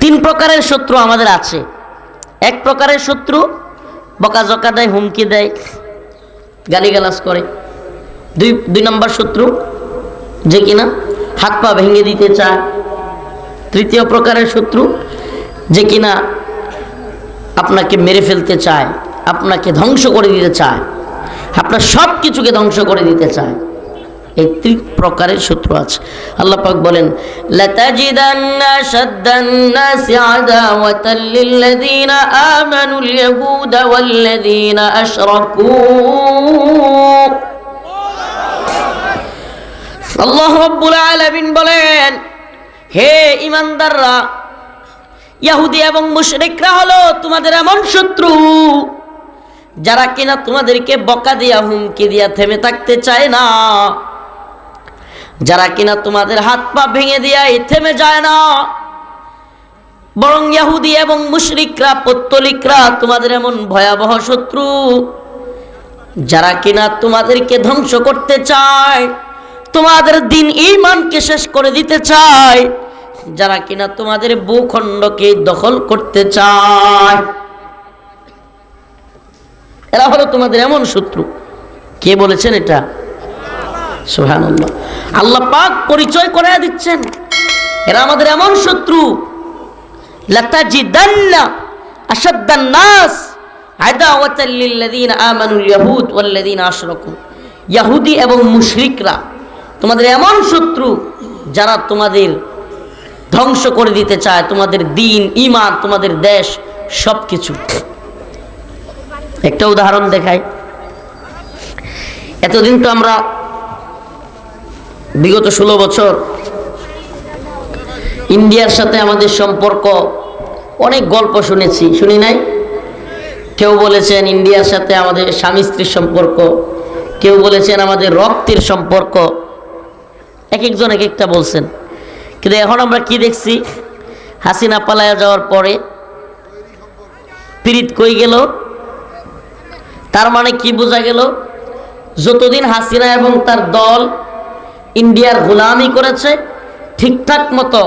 তিন প্রকারের শত্রু আমাদের আছে। এক প্রকারের শত্রু বকাঝকা দেয়, হুমকি দেয়, গালিগালাজ করে। দুই দুই নম্বর শত্রু যে কিনা হাত পা ভেঙে দিতে চায়। তৃতীয় প্রকারের শত্রু যে কিনা আপনাকে মেরে ফেলতে চায়, আপনাকে ধ্বংস করে দিতে চায়, আপনার সব কিছুকে ধ্বংস করে দিতে চায়। এই প্রকারের শত্রু আছে। আল্লাহ পাক বলেন, লাতাজিদান্না শাদ্দান্নাসি আদাওয়াতাল আমানুল ইয়াহুদা আশরাকু। আল্লাহ রাব্বুল আলামিন বলেন, হে ইমানদাররা ইহুদি এবং মুশরিকরা হলো তোমাদের এমন শত্রু, যারা কিনা তোমাদেরকে বকা দিয়া, হুমকি দিয়া থেমে থাকতে চায় না। যারা কিনা তোমাদের হাত পা ভেঙে দিয়া থেমে যায় না। বরং ইয়াহুদি এবং মুশরিকরা, পত্তলিকরা তোমাদের এমন ভয়াবহ শত্রু, যারা কিনা তোমাদেরকে ধ্বংস করতে চায়, তোমাদের দিন ইমানকে শেষ করে দিতে চায়, যারা কিনা তোমাদের ভূখণ্ডকে দখল করতে চায়। এরা হলো তোমাদের এমন শত্রু। কে বলেছেন এটা? সোহান আল্লাহ পাক পরিচয় করে দিচ্ছেন। এরা আমাদের এমন শত্রু। লাতাজিদান্না আশাদ্দান নাস আদাওয়াতাল লিল্লাযীনা আমানুল ইয়াহুদ ওয়াল্লাযীনা আশরাকু। ইয়াহুদি এবং মুশরিকরা তোমাদের এমন শত্রু যারা তোমাদের ধ্বংস করে দিতে চায়। তোমাদের দিন ইমান তোমাদের দেশ সব কিছু একটা উদাহরণ দেখাই। এতদিন তো আমরা বিগত ষোলো বছর ইন্ডিয়ার সাথে আমাদের সম্পর্ক অনেক গল্প শুনেছি, শুনি নাই? কেউ বলেছেন ইন্ডিয়ার সাথে আমাদের স্বামী স্ত্রীর সম্পর্ক, কেউ বলেছেন আমাদের রক্তের সম্পর্ক। এক একজন এক একটা বলছেন। কিন্তু এখন আমরা কি দেখছি? হাসিনা পালায়া যাওয়ার পরে পীড়িত কই গেল? তার মানে কি বোঝা গেল? যতদিন হাসিনা এবং তার দল ইন্ডিয়ার গোলামি করেছে, ঠিকঠাক মতো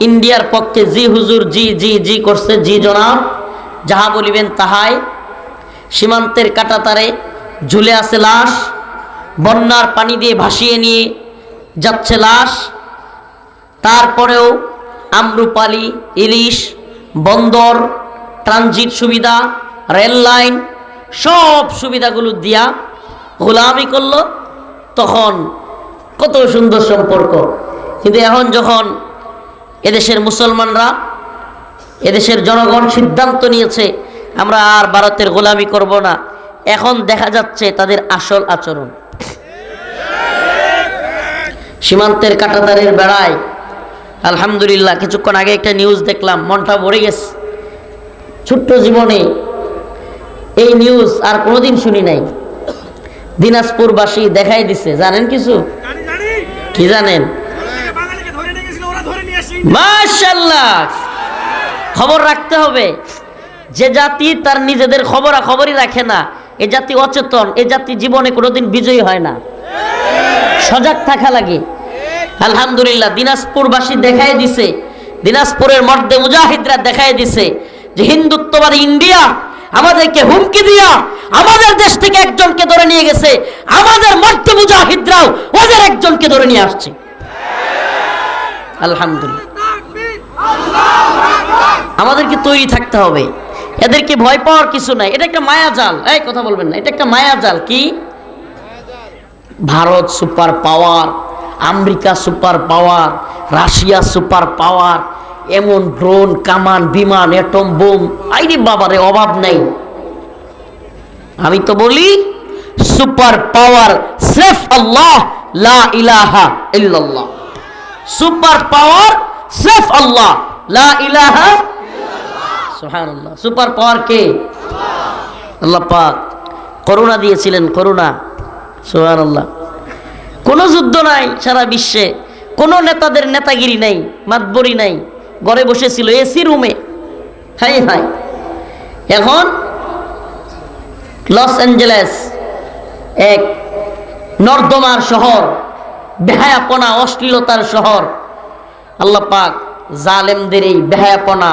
ইন্ডিয়ার পক্ষে জি হুজুর, জি জি জি করছে, জি জনাব। যাহা বলিবেন তাহাই। সীমান্তের কাটাতারে ঝুলে আছে লাশ, বন্যার পানি দিয়ে ভাসিয়ে নিয়ে যাচ্ছে লাশ। তারপরেও আমরুপালি, ইলিশ, বন্দর, ট্রানজিট সুবিধা, রেল লাইন, সব সুবিধাগুলো দিয়া গোলামি করল। তখন কত সুন্দর সম্পর্ক। কিন্তু এখন যখন এদেশের মুসলমানরা, এদেশের জনগণ সিদ্ধান্ত নিয়েছে, আমরা আর ভারতের গোলামি করব না, এখন দেখা যাচ্ছে তাদের আসল আচরণ। সীমান্তের কাটাতারের বেড়ায়, আলহামদুলিল্লাহ, কিছুক্ষণ আগে একটা নিউজ দেখলাম, মনটা ভরে গেছে। ছোট্ট জীবনে এই নিউজ আর কোনোদিন শুনি নাই। দিনাজপুরবাসী দেখাই দিছে, জানেন কিছু? কি জানেন? খবর রাখতে হবে, যে জাতি তার নিজেদের খবরা খবরই রাখে না, এ জাতি অচেতন, এ জাতি জীবনে কোনোদিন বিজয়ী হয় না। সজাগ থাকা লাগে। আলহামদুলিল্লাহ, দিনাজপুরবাসী দেখাই দিছে, দিনাজপুরের মর্দে মুজাহিদরা দেখাই দিছে যে হিন্দুত্ববাদী ইন্ডিয়া আমাদেরকে হুমকি দিয়া আমাদের দেশ থেকে একজনকে ধরে নিয়ে গেছে। আমাদের মর্দে মুজাহিদরাও ওদের একজনকে ধরে নিয়ে আসছে। আলহামদুলিল্লাহ। আমাদেরকে তৈরি থাকতে হবে। এদেরকে ভয় পাওয়ার কিছু নাই। এটা একটা মায়াজাল এই কথা বলবেন না। এটা একটা মায়াজাল কি? Bharat super power, America super power, Russia super power এমন ড্রোন, কামান, বিমান, এটম, বোম, আইরে বাবারে, অভাব নাই। আমি তো বলি, সুপার পাওয়ার, সেফ আল্লাহ, লা ইলাহা ইল্লাল্লাহ। সুপার পাওয়ার, সেফ আল্লাহ, লা ইলাহা সুবহানাল্লাহ। সুপার পাওয়ার কে? আল্লাহ পাক। করোনা দিয়েছিলেন করোনা সুবহানাল্লাহ। কোনো যুদ্ধ নাই সারা বিশ্বে। কোনো নেতাদের নেতাগিরি নাই, মাতবরি নাই। ঘরে বসেছিল, এসি রুমে। হাই হাই। এখন লস অ্যাঞ্জেলেস এক নর্দমার শহর, বেহায়াপনা, অশ্লীলতার শহর। আল্লাহ পাক জালেমদের এই বেহায়াপনা,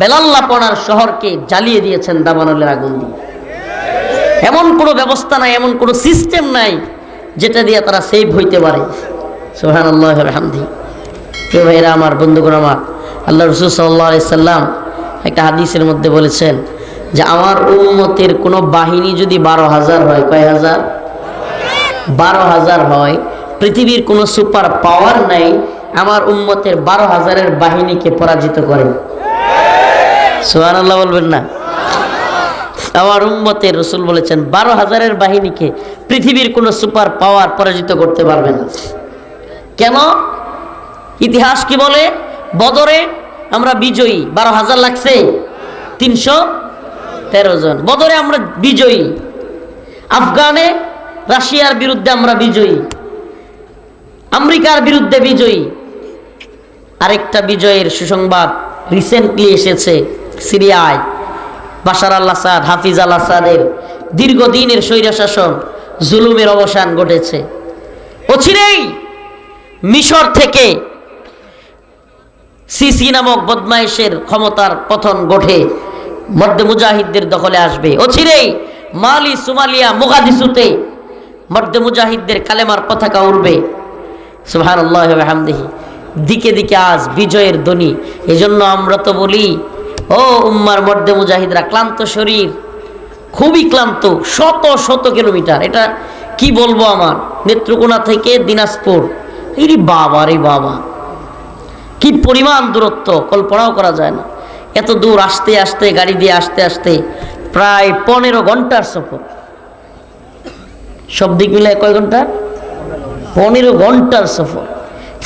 বেলাল্লাপনার শহরকে জ্বালিয়ে দিয়েছেন দাবানলের আগুন দিয়ে। এমন কোনো ব্যবস্থা নাই, এমন কোনো সিস্টেম নাই, যেটা দিয়ে তারা সেভ হইতে পারে। সোহান আল্লাহ হামদি প্রিয় ভাইরা আমার বন্ধুগণ, আমার আল্লাহ রসুল সাল্লাহ সাল্লাম একটা হাদিসের মধ্যে বলেছেন যে, আমার উম্মতের কোনো বাহিনী যদি বারো হাজার হয়, কয় হাজার? বারো হাজার হয়, পৃথিবীর কোনো সুপার পাওয়ার নাই, আমার উম্মতের বারো হাজারের বাহিনীকে পরাজিত করে সোহান আল্লাহ বলবেন না। আমার উম্মতের রসুল বলেছেন, বারো হাজারের বাহিনীকে পৃথিবীর কোনো সুপার পাওয়ার পরাজিত করতে পারবে না। কেন? ইতিহাস কি বলে? বদরে আমরা বিজয়ী, বারো হাজার লাগছে, তিনশো তেরো জন। বদরে আমরা বিজয়ী, আফগানে রাশিয়ার বিরুদ্ধে আমরা বিজয়ী, আমেরিকার বিরুদ্ধে বিজয়ী। আরেকটা বিজয়ের সুসংবাদ রিসেন্টলি এসেছে সিরিয়ায়। বাশার আল আসাদ হাফিজ আল আসাদের দীর্ঘদিনের স্বৈরশাসন, জুলুমের অবসান ঘটেছে। অচিরেই মিশর থেকে সিসি নামক বদমাইশের ক্ষমতার পতন ঘটে। মধ্য মুজাহিদদের দখলে আসবে। অচিরেই মালি, সুমালিয়া, মুগাদিসুতে মধ্য মুজাহিদদের কালেমার পতাকা উড়বে। সুহান আল্লাহ দিকে দিকে আজ বিজয়ের ধ্বনি। এজন্য আমরা তো বলি, ও উম্মার মধ্যে মুজাহিদরা, ক্লান্ত শরীর, খুবই ক্লান্ত, শত শত কিলোমিটার। এটা কি বলব আমার? নেত্রকোনা থেকে দিনাজপুর। এই বাবা রে বাবা। কি পরিমাণ দূরত্ব? কল্পনাও করা যায় না। এত দূর আসতে আসতে, গাড়ি দিয়ে আসতে আসতে প্রায় পনেরো ঘণ্টার সফর। সব দিক মিলে কয় ঘণ্টা? পনেরো ঘণ্টার সফর।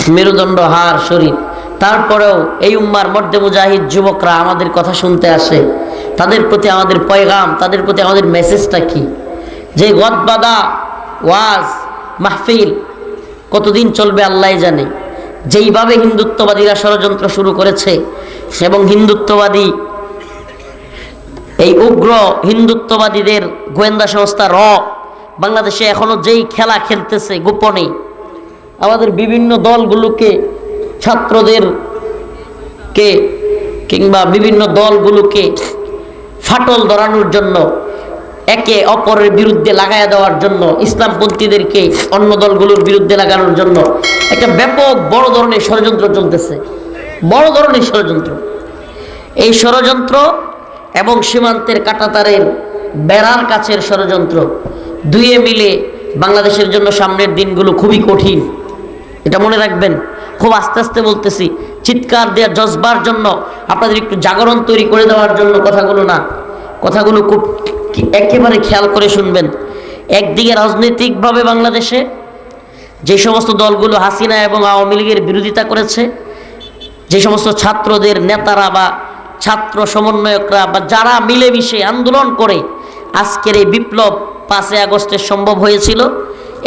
মেরুদণ্ড হার শরীর। তারপরেও এই উম্মার মধ্যে মুজাহিদ যুবকরা আমাদের কথা শুনতে আসে। তাদের প্রতি আমাদের পয়গাম, তাদের প্রতি আমাদের মেসেজটা কি? যে গদবাদা, ওয়াজ, মাহফিল, কতদিন চলবে আল্লাহ জানে। যেইভাবে হিন্দুত্ববাদীরা ষড়যন্ত্র শুরু করেছে, এবং হিন্দুত্ববাদী এই উগ্র হিন্দুত্ববাদীদের গোয়েন্দা সংস্থা র বাংলাদেশে এখনও যেই খেলা খেলতেছে গোপনে, আমাদের বিভিন্ন দলগুলোকে ছাত্রদের কে কিংবা বিভিন্ন দলগুলোকে ফাটল ধরানোর জন্য একে অপরের বিরুদ্ধে লাগাইয়া দেওয়ার জন্য, ইসলামপন্থীদেরকে অন্য দলগুলোর বিরুদ্ধে লাগানোর জন্য একটা ব্যাপক বড় ধরনের ষড়যন্ত্র চলতেছে। বড় ধরনের ষড়যন্ত্র। এই ষড়যন্ত্র এবং সীমান্তের কাটাতারের বেড়ার কাছের ষড়যন্ত্র দুয়ে মিলে বাংলাদেশের জন্য সামনের দিনগুলো খুবই কঠিন। এটা মনে রাখবেন। খুব আস্তে আস্তে বলতেছি, চিৎকার দেওয়া জজবার জন্য আপনাদের একটু জাগরণ তৈরি করে দেওয়ার জন্য কথাগুলো না, কথাগুলো খুব একেবারে খেয়াল করে শুনবেন। একদিকে রাজনৈতিকভাবে বাংলাদেশে যে সমস্ত দলগুলো হাসিনা এবং আওয়ামী লীগের বিরোধিতা করেছে, যে সমস্ত ছাত্রদের নেতারা বা ছাত্র সমন্বয়করা বা যারা মিলেমিশে আন্দোলন করে আজকের এই বিপ্লব পাঁচে আগস্টে সম্ভব হয়েছিল,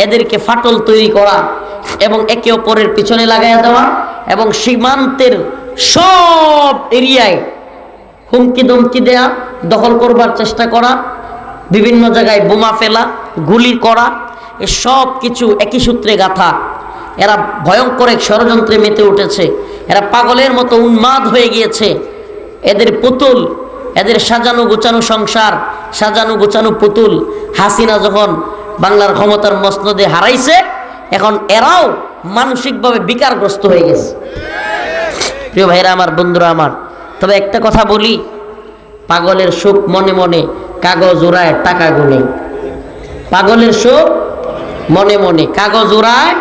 এদেরকে ফাটল তৈরি করা এবং একে অপরের পিছনে লাগাইয়া দেওয়া এবং সীমান্তের সব এরিয়ায় হুমকি দমকি দেয়া, দখল করবার চেষ্টা করা বিভিন্ন জায়গায় বোমা ফেলা, গুলি করা সব কিছু একই সূত্রে গাথা। এরা ভয়ঙ্কর এক ষড়যন্ত্রে মেতে উঠেছে। এরা পাগলের মতো উন্মাদ হয়ে গিয়েছে। এদের পুতুল, এদের সাজানো গোছানো সংসার, সাজানো গোছানো পুতুল হাসিনা যখন বাংলার ক্ষমতার মসনদে হারাইছে, এখন এরাও মানসিকভাবে বিকারগ্রস্ত হয়ে গেছে। প্রিয় ভাইরা, আমার বন্ধুরা, আমার। তবে একটা কথা বলি, পাগলের সুখ মনে মনে কাগজ ওড়ায় টাকা গুনে। পাগলের সুখ মনে মনে, কাগজ ওড়ায়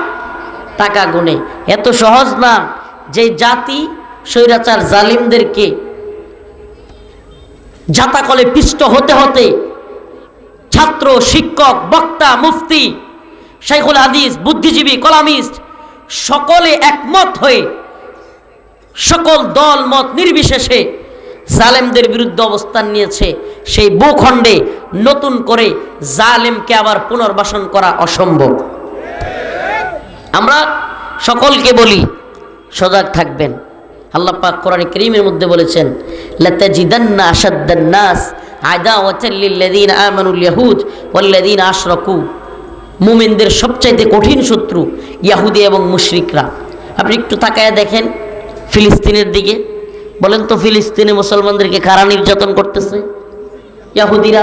টাকা গুনে। এত সহজ না যে জাতি, স্বৈরাচার জালিমদেরকে জাতাকলে পিষ্ট হতে হতে ছাত্র, শিক্ষক, বক্তা, মুফতি, শাইখুল হাদিস, বুদ্ধিজীবী, কলামিস্ট সকলে একমত হয়ে সকল দল, মত নির্বিশেষে জালেমদের বিরুদ্ধে অবস্থান নিয়েছে, সেই ভূখণ্ডে নতুন করে জালেমকে আবার পুনর্বাসন করা অসম্ভব। আমরা সকলকে বলি, সজাগ থাকবেন। আল্লাহ পাক কোরআন করিমের মধ্যে বলেছেন নাস আদাওয়াতাল লিল্লাযিনা আমানুল ইয়াহুদ ওয়াল্লাযিনা আশরাকু। মুমিনদের সবচাইতে কঠিন শত্রু ইয়াহুদি এবং মুশরিকরা। আপনি একটু তাকায় দেখেন ফিলিস্তিনের দিকে। বলেন তো ফিলিস্তিনে মুসলমানদেরকে কারা নির্যাতন করতেছে? ইয়াহুদিরা।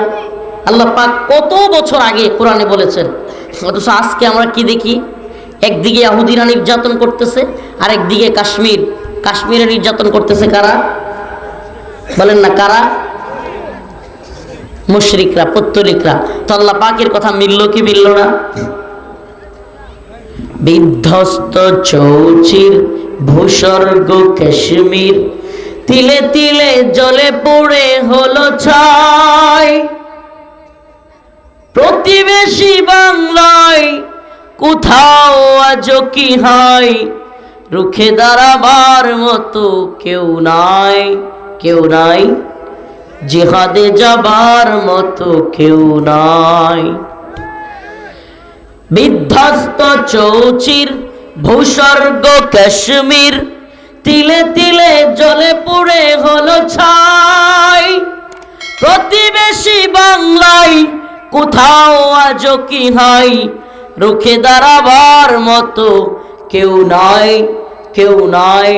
আল্লাহ পাক কত বছর আগে কোরআনে বলেছেন, অথচ আজকে আমরা কি দেখি? একদিকে ইয়াহুদিরা নির্যাতন করতেছে আর একদিকে কাশ্মীর। কাশ্মীরে নির্যাতন করতেছে কারা? বলেন না কারা? মুশরিকরা, পত্তলিকরা। তো আল্লাহ পাকের কথা মিলল কি মিলল না? বিধ্বস্ত চৌচির, ভূস্বর্গ কাশ্মীর। তিলে তিলে জলে পড়ে হলো ছাই প্রতিবেশী বাংলায় কোথাও আজ কি হয়? রুখে দাঁড়াবার মতো কেউ নাই কেউ নাই। জিহাদে যাবার মতো কেউ নাই। বিধ্বস্ত চৌচির, ভূস্বর্গ কাশ্মীর তিলে তিলে জলে পুড়ে হলো ছাই। প্রতিবেশী বাংলায় কোথাও আজ কি হয় রুখে দাঁড়াবার মতো কেউ নাই কেউ নাই।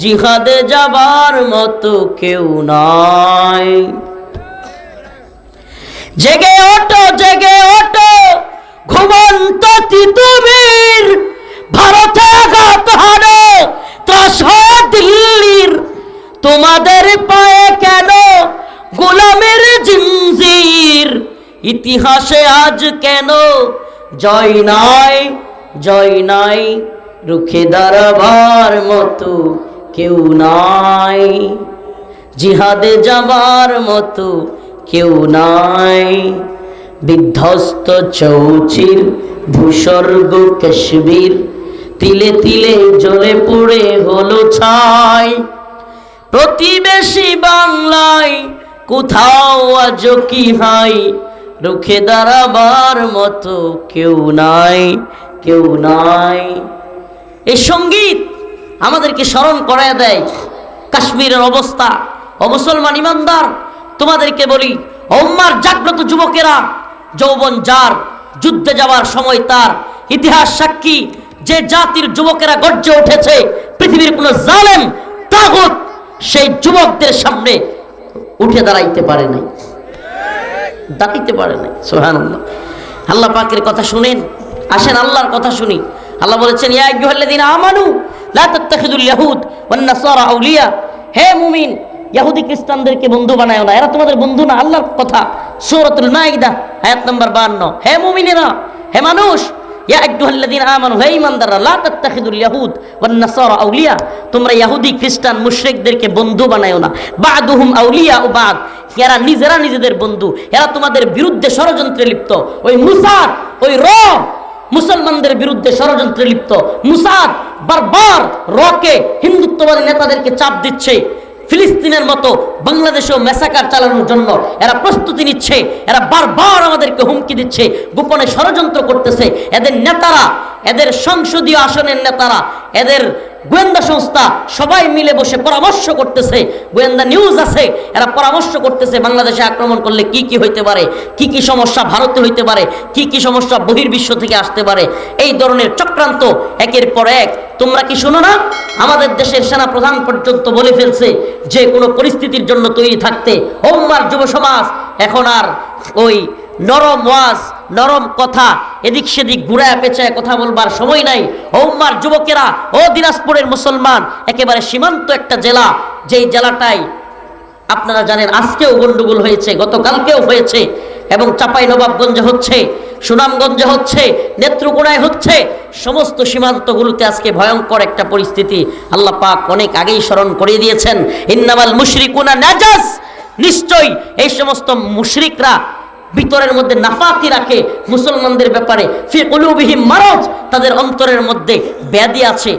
জিহাদে যাবার মতো কেউ নাই। জেগে ওঠো জেগে ওঠো, ঘুমন্ত তিতুমির তোমাদের পায়ে কেন গোলামের জিনজির? ইতিহাসে আজ কেন জয় নাই? জয় নাই রুখে দাঁড়াবার মতো কেউ নাই। জিহাদে যাবার মতো কেউ নাই। বিধ্বস্ত চৌচির ভূস্বর্গ কাশ্মীর তিলে তিলে জ্বলে পড়ে হলো ছাই। প্রতিবেশী বাংলায় কোথাও আজ কি হয়? রুখে দাঁড়াবার মতো কেউ নাই কেউ নাই। এই সংগীত আমাদেরকে স্মরণ করায় দেয়। কাশ্মীরের অবস্থা, ও মুসলমান ইমানদার, তোমাদেরকে বলি ওম্মার জাগ্রত যুবকেরা, যৌবন যার, যুদ্ধে যাওয়ার সময় তার, ইতিহাস সাক্ষী, যে জাতির যুবকেরা গর্জে উঠেছে, পৃথিবীর কোনো জালেম, তাগুত সেই যুবকদের সামনে উঠে দাঁড়াইতে পারে নাই। দাঁড়াইতে পারে নাই সোহান আল্লাহ পাকের কথা শুনেন, আসেন আল্লাহর কথা শুনি। আল্লাহ বলেছেন, ইয়া আইয়ুহাল্লাযীনা আমানু, লা তাত্তাখিযুল ইয়াহুদ ওয়ান নাসারা আউলিয়া। হে মুমিন ইহুদি খ্রিস্টানদেরকে বন্ধু বানায় না, এরা তোমাদের বন্ধু না, আল্লাহর কথা। সূরাতুল মাইদা, আয়াত নাম্বার 52 হে মুমিনেরা, হে মানুষ ইয়া তোমরা ইহুদি খ্রিস্টান, মুশরিকদেরকে বন্ধু বানায় না। বাদুহুম আউলিয়া ও বাদ, এরা নিজেরা নিজেদের বন্ধু। এরা তোমাদের বিরুদ্ধে ষড়যন্ত্রে লিপ্ত। ওই মুসাদ, ওই র মুসলমানদের বিরুদ্ধে ষড়যন্ত্রে লিপ্ত। মুসাদ বারবার রকে হিন্দুত্ববাদী নেতাদেরকে চাপ দিচ্ছে। ফিলিস্তিনের মতো বাংলাদেশেও মেসাকার চালানোর জন্য এরা প্রস্তুতি নিচ্ছে, এরা বারবার আমাদেরকে হুমকি দিচ্ছে, গোপনে ষড়যন্ত্র করতেছে। এদের নেতারা, এদের সংসদীয় আসনের নেতারা, এদের গোয়েন্দা সংস্থা সবাই মিলে বসে পরামর্শ করতেছে। গোয়েন্দা নিউজ আছে, এরা পরামর্শ করতেছে বাংলাদেশে আক্রমণ করলে কি কি হইতে পারে, কি কি সমস্যা ভারতে হইতে পারে, কি কি সমস্যা বহির্বিশ্ব থেকে আসতে পারে। এই ধরনের চক্রান্ত একের পর এক। তোমরা কি শোনো না? আমাদের দেশের সেনা প্রধান পর্যন্ত বলে ফেলছে যে কোনো পরিস্থিতির জন্য তৈরি থাকতে। ওম্মার যুব সমাজ এখন আর ওই নরম ওয়াজ নরম কথা, এদিক সেদিক ঘুরায় পেঁচায় কথা বলবার সময় নাই। ওম্মার যুবকেরা, ও দিনাজপুরের মুসলমান, একেবারে সীমান্ত একটা জেলা, যেই জেলাটাই আপনারা জানেন আজকেও গন্ডগোল হয়েছে, গতকালকেও হয়েছে, এবং চাপাই নবাবগঞ্জে হচ্ছে, সুনামগঞ্জে হচ্ছে, নেত্রকোনায় হচ্ছে, সমস্ত সীমান্তগুলোতে আজকে ভয়ঙ্কর একটা পরিস্থিতি। আল্লাহ পাক অনেক আগেই স্মরণ করিয়ে দিয়েছেন, ইন্নামাল মুশরিকুনা নাজাস। নিশ্চয়ই এই সমস্ত মুশরিকরা ভিতরের মধ্যে নাফাকি রাখে মুসলমানদের ব্যাপারে। মারজ, তাদের অন্তরের মধ্যে ব্যাধি আছে।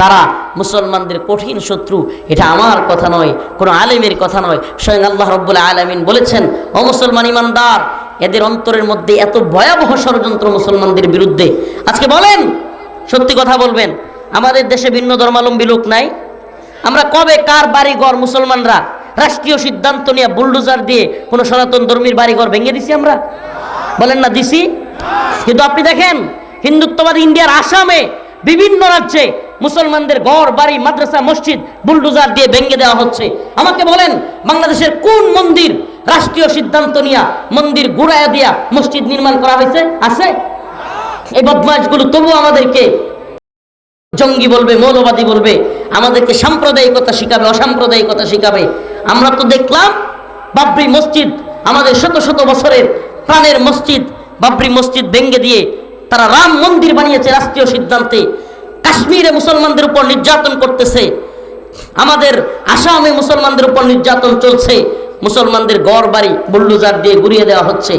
তারা মুসলমানদের কঠিন শত্রু, এটা আমার কথা নয়, কোনো আলেমের কথা নয়। স্বয়ং আল্লাহ রব্বুল আলমিন বলেছেন, ও মুসলমান ইমানদার, এদের অন্তরের মধ্যে এত ভয়াবহ ষড়যন্ত্র মুসলমানদের বিরুদ্ধে। আজকে বলেন, সত্যি কথা বলবেন, আমাদের দেশে ভিন্ন ধর্মাবলম্বী লোক নাই। আমরা কবে কার বাড়ি ঘর মুসলমানরা রাষ্ট্রীয় সিদ্ধান্ত নিয়ে বুলডোজার দিয়ে কোনো সনাতন ধর্মীর বাড়ি ঘর ভেঙে দিছি আমরা? বলেন না, দিছি? কিন্তু আপনি দেখেন, হিন্দুত্ববাদী ইন্ডিয়ার আসামে বিভিন্ন রাজ্যে মুসলমানদের ঘর, বাড়ি, মাদ্রাসা, মসজিদ বুলডোজার দিয়ে ভেঙে দেওয়া হচ্ছে। আমাকে বলেন, বাংলাদেশের কোন মন্দির রাষ্ট্রীয় সিদ্ধান্ত নিয়া মন্দির গুড়ায় দিয়া মসজিদ নির্মাণ করা হয়েছে? আছে? এই বদমাশগুলো তবু আমাদেরকে জঙ্গি বলবে, মৌলবাদী বলবে, আমাদেরকে সাম্প্রদায়িকতা শিখাবে, অসাম্প্রদায়িকতা শিখাবে। আমরা তো দেখলাম বাবরি মসজিদ, আমাদের শত শত বছরের প্রাণের মসজিদ, বাবরি মসজিদ ভেঙ্গে দিয়ে তারা রাম মন্দির বানিয়েছে রাষ্ট্রীয় সিদ্ধান্তে। কাশ্মীরে মুসলমানদের উপর নির্যাতন করতেছে। আমাদের আসামে মুসলমানদের উপর নির্যাতন চলছে। মুসলমানদের গড় বাড়ি, বুল্ডুজার দিয়ে ঘুরিয়ে দেওয়া হচ্ছে।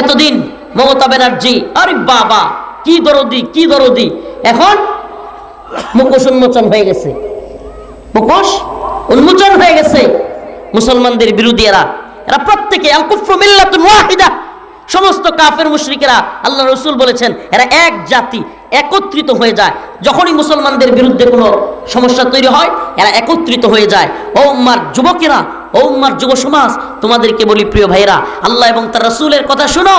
এতদিন মমতা ব্যানার্জি, আরে বাবা, কি দরদি কি দরদি। এখন মুখোশ উন্মোচন হয়ে গেছে। মুখোশ উন্মোচন হয়ে গেছে। মুসলমানদের বিরোধী এরা এরা প্রত্যেকে সমস্ত কাফের মুশরিকেরা আল্লাহ রসুল বলেছেন, এরা এক জাতি, একত্রিত হয়ে যায়। যখনই মুসলমানদের বিরুদ্ধে কোনো সমস্যা তৈরি হয়, এরা একত্রিত হয়ে যায়। ও উম্মার যুবকেরা, ও উম্মার যুব সমাজ তোমাদেরকে বলি প্রিয় ভাইরা আল্লাহ এবং তার রসুলের কথা শোনো